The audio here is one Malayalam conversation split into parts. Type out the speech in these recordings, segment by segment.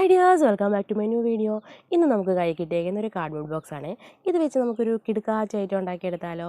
Hi dears welcome back to my new video ഇന്ന് നമുക്ക് കൈ കിട്ടിയേക്കുന്ന ഒരു കാർഡ്ബോർഡ് ബോക്സ് ആണ്. ഇത് വെച്ച് നമുക്കൊരു കിടുക്കാച്ച ഐറ്റം ഉണ്ടാക്കിയെടുത്താലോ?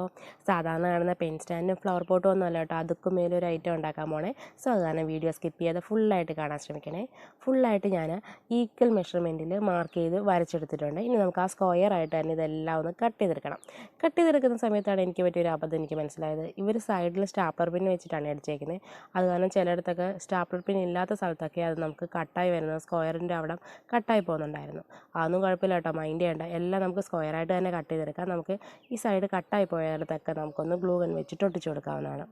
സാധാരണ കാണുന്ന പെൻ സ്റ്റാൻഡും ഫ്ലവർ പോട്ടും ഒന്നും അല്ല കേട്ടോ. അതൊക്കെ മേലൊരു ഐറ്റം ഉണ്ടാക്കാൻ പോണേ. സോ അത് വീഡിയോ സ്കിപ്പ് ചെയ്യാതെ ഫുള്ളായിട്ട് കാണാൻ ശ്രമിക്കണേ. ഫുള്ളായിട്ട് ഞാൻ ഈക്വൽ മെഷർമെന്റിൽ മാർക്ക് ചെയ്ത് വരച്ചെടുത്തിട്ടുണ്ട്. ഇനി നമുക്ക് ആ സ്ക്വയർ ആയിട്ട് തന്നെ ഇതെല്ലാം ഒന്ന് കട്ട് ചെയ്തെടുക്കണം. കട്ട് ചെയ്തെടുക്കുന്ന സമയത്താണ് എനിക്ക് പറ്റിയൊരു അബദ്ധം എനിക്ക് മനസ്സിലായത്. ഇവർ സൈഡിൽ സ്റ്റാപ്പർ പിൻ വെച്ചിട്ടാണ് അടിച്ചേക്കുന്നത് അത് കാരണം ചിലയിടത്തൊക്കെ സ്റ്റാപ്പർ പിൻ ഇല്ലാത്ത സ്ഥലത്തൊക്കെ അത് നമുക്ക് കട്ടായി വരുന്നത് സ്ക്വയറിന്റെ അവിടെ കട്ടായി പോകുന്നുണ്ടായിരുന്നു. അതൊന്നും കുഴപ്പമില്ല കേട്ടോ മൈൻഡ് ചെയ്യേണ്ട. എല്ലാം നമുക്ക് സ്ക്വയറായിട്ട് തന്നെ കട്ട് ചെയ്തെടുക്കാം. നമുക്ക് ഈ സൈഡ് കട്ടായി പോയയിടത്തൊക്കെ നമുക്കൊന്ന് ഗ്ലൂ ഗൺ വെച്ചിട്ട് ഒട്ടിച്ചു കൊടുക്കാവുന്നതാണ്.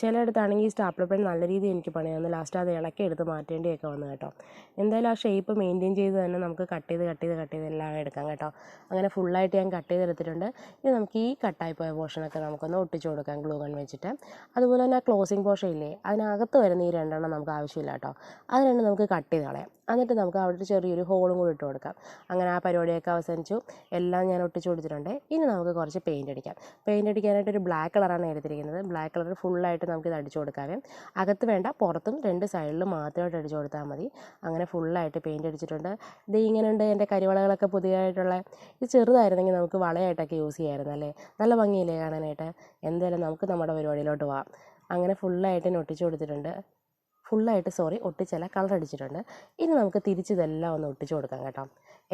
ചിലയിടത്താണെങ്കിൽ സ്റ്റാപ്ലർ പെൻ നല്ല രീതിയിൽ എനിക്ക് പണി തന്നു ലാസ്റ്റ് അത് ഇളക്കി എടുത്ത് മാറ്റേണ്ടിയൊക്കെ വന്നു കേട്ടോ. എന്തായാലും ആ ഷേപ്പ് മെയിന്റെയിൻ ചെയ്ത് തന്നെ നമുക്ക് കട്ട് ചെയ്ത് കട്ട് ചെയ്ത് കട്ട് ചെയ്ത് എല്ലാം എടുക്കാം കേട്ടോ. അങ്ങനെ ഫുള്ളായിട്ട് ഞാൻ കട്ട് ചെയ്തെടുത്തിട്ടുണ്ട്. ഇനി നമുക്ക് ഈ കട്ടായി പോയ പോർഷനൊക്കെ നമുക്കൊന്ന് ഒട്ടിച്ചു കൊടുക്കാം ഗ്ലൂ ഗൺ വെച്ചിട്ട്. അതുപോലെ തന്നെ ആ ക്ലോസിങ് പോർഷൻ ഇല്ലേ അതിനകത്ത് വരുന്ന ഈ രണ്ടെണ്ണം നമുക്ക് ആവശ്യമില്ല കേട്ടോ. അത് രണ്ടും നമുക്ക് കട്ട് ചെയ്ത് കളയാം. എന്നിട്ട് നമുക്ക് അവിടെ ചെറിയൊരു ഹോളും കൂടി ഇട്ട് കൊടുക്കാം. അങ്ങനെ ആ പരിപാടിയൊക്കെ അവസാനിച്ചു. എല്ലാം ഞാൻ ഒട്ടിച്ചു കൊടുത്തിട്ടുണ്ട്. ഇനി നമുക്ക് കുറച്ച് പെയിന്റ് അടിക്കാം. പെയിന്റ് അടിക്കാനായിട്ട് ഒരു ബ്ലാക്ക് കളറാണ് എടുത്തിരിക്കുന്നത്. ബ്ലാക്ക് കളർ ഫുള്ളായിട്ട് നമുക്ക് ഇത് അടിച്ചു കൊടുക്കാവേ. അകത്ത് വേണ്ട പുറത്തും രണ്ട് സൈഡിലും മാത്രമായിട്ട് അടിച്ചു കൊടുത്താൽ മതി. അങ്ങനെ ഫുള്ളായിട്ട് പെയിന്റ് അടിച്ചിട്ടുണ്ട്. ഇത് ഇങ്ങനെ ഉണ്ട് എന്റെ കരിവളകളൊക്കെ പുതിയതായിട്ടുള്ള. ഇത് ചെറുതായിരുന്നെങ്കിൽ നമുക്ക് വളയായിട്ടൊക്കെ യൂസ് ചെയ്യാമായിരുന്നു അല്ലേ? നല്ല ഭംഗിയില്ലേ കാണാനായിട്ട്? എന്തായാലും നമുക്ക് നമ്മുടെ പരിപാടിയിലോട്ട് പോവാം. അങ്ങനെ ഫുള്ളായിട്ട് ഒട്ടിച്ചു കൊടുത്തിട്ടുണ്ട്. ഫുള്ളായിട്ട് സോറി ഒട്ടിച്ചല്ല കളർ അടിച്ചിട്ടുണ്ട്. ഇനി നമുക്ക് തിരിച്ചിതെല്ലാം ഒന്ന് ഒട്ടിച്ചു കൊടുക്കാം കേട്ടോ.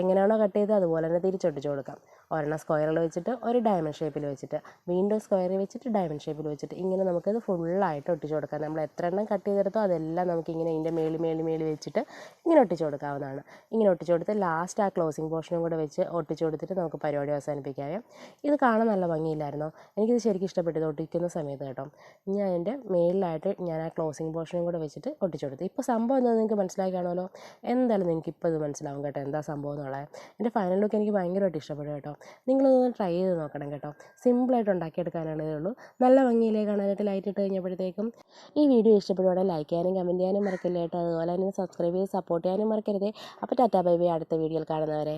എങ്ങനെയാണോ കട്ട് ചെയ്ത് അതുപോലെ തന്നെ തിരിച്ചൊട്ടിച്ചു കൊടുക്കാം. ഒരെണ്ണം സ്ക്വയറിൽ വെച്ചിട്ട് ഒരു ഡയമണ്ട് ഷേപ്പിൽ വെച്ചിട്ട് വീണ്ടും സ്ക്വയറിൽ വെച്ചിട്ട് ഡയമണ്ട് ഷേപ്പിൽ വെച്ചിട്ട് ഇങ്ങനെ നമുക്കത് ഫുള്ളായിട്ട് ഒട്ടിച്ചു കൊടുക്കാം. നമ്മൾ എത്ര എണ്ണം കട്ട് ചെയ്തെടുത്തോ അതെല്ലാം നമുക്ക് ഇങ്ങനെ ഇതിന്റെ മേളി മേളി മേളി വെച്ചിട്ട് ഇങ്ങനെ ഒട്ടിച്ചു കൊടുക്കാവുന്നതാണ്. ഇങ്ങനെ ഒട്ടിച്ചു കൊടുത്ത് ലാസ്റ്റ് ആ ക്ലോസിങ് പോർഷനും കൂടെ വെച്ച് ഒട്ടിച്ചു കൊടുത്തിട്ട് നമുക്ക് പരിപാടി അവസാനിപ്പിക്കാവേ ഇത് കാണാൻ നല്ല ഭംഗിയില്ലായിരുന്നോ? എനിക്കിത് ശരിക്കും ഇഷ്ടപ്പെട്ടത് ഒട്ടിക്കുന്ന സമയത്ത് കേട്ടോ. ഞാൻ അതിന്റെ മേളിലായിട്ട് ഞാൻ ആ ക്ലോസിങ് പോർഷനും കൂടെ വെച്ചിട്ട് ഒട്ടിച്ചു കൊടുത്തു. ഇപ്പോൾ സംഭവം എന്താണെന്ന് നിങ്ങൾക്ക് മനസ്സിലായി കാണുമല്ലോ എന്തായാലും നിങ്ങൾക്ക് ഇപ്പോൾ ഇത് മനസ്സിലാവും കേട്ടോ എന്താ സംഭവം എന്നുള്ളത്. എന്റെ ഫൈനൽ ലുക്ക് എനിക്ക് ഭയങ്കരമായിട്ട് ഇഷ്ടപ്പെടും കേട്ടോ. നിങ്ങളിതൊന്ന് ട്രൈ ചെയ്ത് നോക്കണം കേട്ടോ. സിമ്പിളായിട്ട് ഉണ്ടാക്കിയെടുക്കാനാണ് ഉള്ളൂ. നല്ല ഭംഗിയിലേ കാണാനായിട്ട് ലൈറ്റ് ഇട്ട് കഴിഞ്ഞപ്പോഴത്തേക്കും. ഈ വീഡിയോ ഇഷ്ടപ്പെടുവാണെങ്കിൽ ലൈക്ക് ചെയ്യാനും കമന്റ് ചെയ്യാനും മറക്കില്ല കേട്ടോ. അതുപോലെ തന്നെ സബ്സ്ക്രൈബ് ചെയ്ത് സപ്പോർട്ട് ചെയ്യാനും മറക്കരുത്. അപ്പോൾ ടാറ്റാ ബൈ ബൈ അടുത്ത വീഡിയോയിൽ കാണുന്നവരെ.